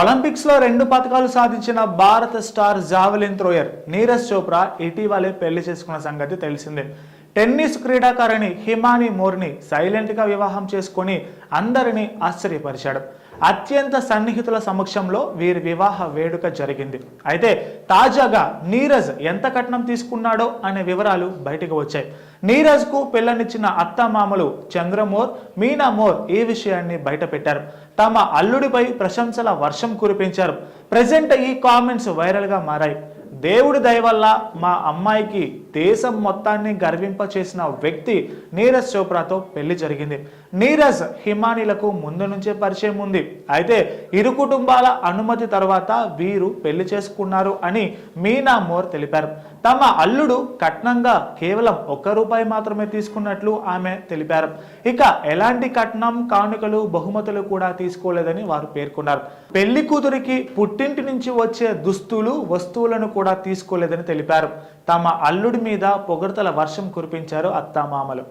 ఒలింపిక్స్లో రెండు పథకాలు సాధించిన భారత star javelin thrower Neeraj Chopra ఇటీవలే పెళ్ళి చేసుకున్న సంగతి తెలిసిందే. టెన్నిస్ క్రీడాకారిణి హిమాని మోర్ని సైలెంట్గా వివాహం చేసుకొని అందరినీ ఆశ్చర్యపరిచాడు. అత్యంత సన్నిహితుల సమక్షంలో వీరి వివాహ వేడుక జరిగింది. అయితే తాజాగా నీరజ్ ఎంత కట్నం తీసుకున్నాడో అనే వివరాలు బయటకు వచ్చాయి. నీరజ్కు పిల్లనిచ్చిన అత్తమామలు చంద్రమోర్ మీనా మోర్ ఈ విషయాన్ని బయటపెట్టారు. తమ అల్లుడిపై ప్రశంసల వర్షం కురిపించారు. ప్రజెంట్ ఈ కామెంట్స్ వైరల్గా మారాయి. దేవుడి దయవల్ల మా అమ్మాయికి దేశం మొత్తాన్ని గర్వింప చేసిన వ్యక్తి నీరజ్ చోప్రాతో పెళ్ళి జరిగింది. నీరజ్ హిమానీలకు ముందు నుంచే పరిచయం ఉంది. అయితే ఇరు కుటుంబాల అనుమతి తర్వాత వీరు పెళ్ళి చేసుకున్నారు అని మీనా మోర్ తెలిపారు. తమ అల్లుడు కట్నంగా కేవలం ఒక్క రూపాయి మాత్రమే తీసుకున్నట్లు ఆమె తెలిపారు. ఇక ఎలాంటి కట్నం కానుకలు బహుమతులు కూడా తీసుకోలేదని వారు పేర్కొన్నారు. పెళ్ళి కూతురికి పుట్టింటి నుంచి వచ్చే దుస్తులు వస్తువులను కూడా కూడా తీసుకోలేదని తెలిపారు. తమ అల్లుడి మీద పొగడ్తల వర్షం కురిపించారు అత్తామామలు.